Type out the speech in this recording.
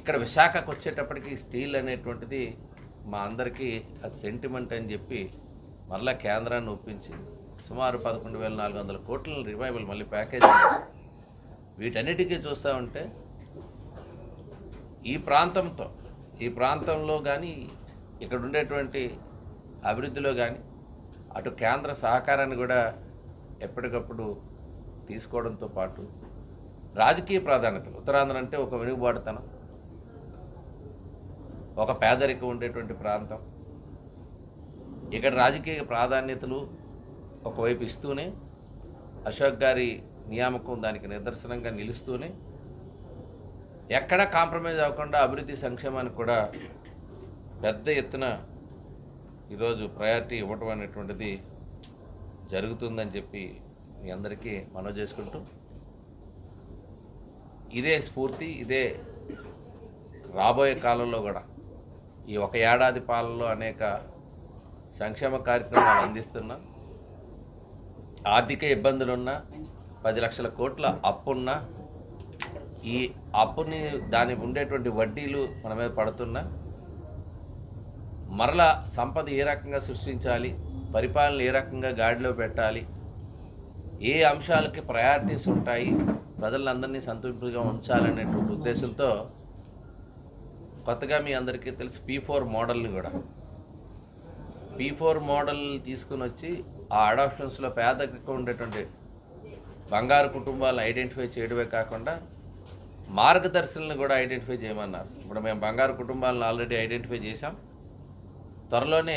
ఇక్కడ విశాఖకు వచ్చేటప్పటికి స్టీల్ అనేటువంటిది మా అందరికీ అది సెంటిమెంట్ అని చెప్పి మళ్ళా కేంద్రాన్ని ఒప్పించి సుమారు పదకొండు వేల నాలుగు వందల కోట్ల రివైవల్ మళ్ళీ ప్యాకేజ్ వీటన్నిటికీ చూస్తూ ఉంటే ఈ ప్రాంతంతో ఈ ప్రాంతంలో కానీ ఇక్కడ ఉండేటువంటి అభివృద్ధిలో కానీ అటు కేంద్ర సహకారాన్ని కూడా ఎప్పటికప్పుడు తీసుకోవడంతో పాటు రాజకీయ ప్రాధాన్యతలు. ఉత్తరాంధ్ర అంటే ఒక వెనుకబాటుతనం. ఒక పేదరికం ఉండేటువంటి ప్రాంతం. ఇక్కడ రాజకీయ ప్రాధాన్యతలు ఒకవైపు ఇస్తూనే అశోక్ గారి నియామకం దానికి నిదర్శనంగా నిలుస్తూనే ఎక్కడా కాంప్రమైజ్ అవ్వకుండా అభివృద్ధి సంక్షేమానికి కూడా పెద్ద ఎత్తున ఈరోజు ప్రయారిటీ ఇవ్వటం అనేటువంటిది జరుగుతుందని చెప్పి మీ అందరికీ మనవి చేసుకుంటూ ఇదే స్ఫూర్తి ఇదే రాబోయే కాలంలో కూడా ఈ ఒక ఏడాది పాలనలో అనేక సంక్షేమ కార్యక్రమాలు అందిస్తున్నాం ఆర్థిక ఇబ్బందులున్నా పది లక్షల కోట్ల అప్పున్నా ఈ అప్పుని దాని ఉండేటువంటి వడ్డీలు మన మీద పడుతున్నా మరలా సంపద ఏ రకంగా సృష్టించాలి పరిపాలన ఏ రకంగా గాడిలో పెట్టాలి ఏ అంశాలకి ప్రయారిటీస్ ఉంటాయి ప్రజలందరినీ సంతృప్తిగా ఉంచాలనేటువంటి ఉద్దేశంతో కొత్తగా మీ అందరికీ తెలుసు పీ ఫోర్ మోడల్ని కూడా. పీ ఫోర్ మోడల్ తీసుకుని వచ్చి ఆ అడాప్షన్స్లో పేదకు ఉండేటువంటి బంగారు కుటుంబాలు ఐడెంటిఫై చేయడమే కాకుండా మార్గదర్శులను కూడా ఐడెంటిఫై చేయమన్నారు. ఇప్పుడు మేము బంగారు కుటుంబాలను ఆల్రెడీ ఐడెంటిఫై చేశాం. త్వరలోనే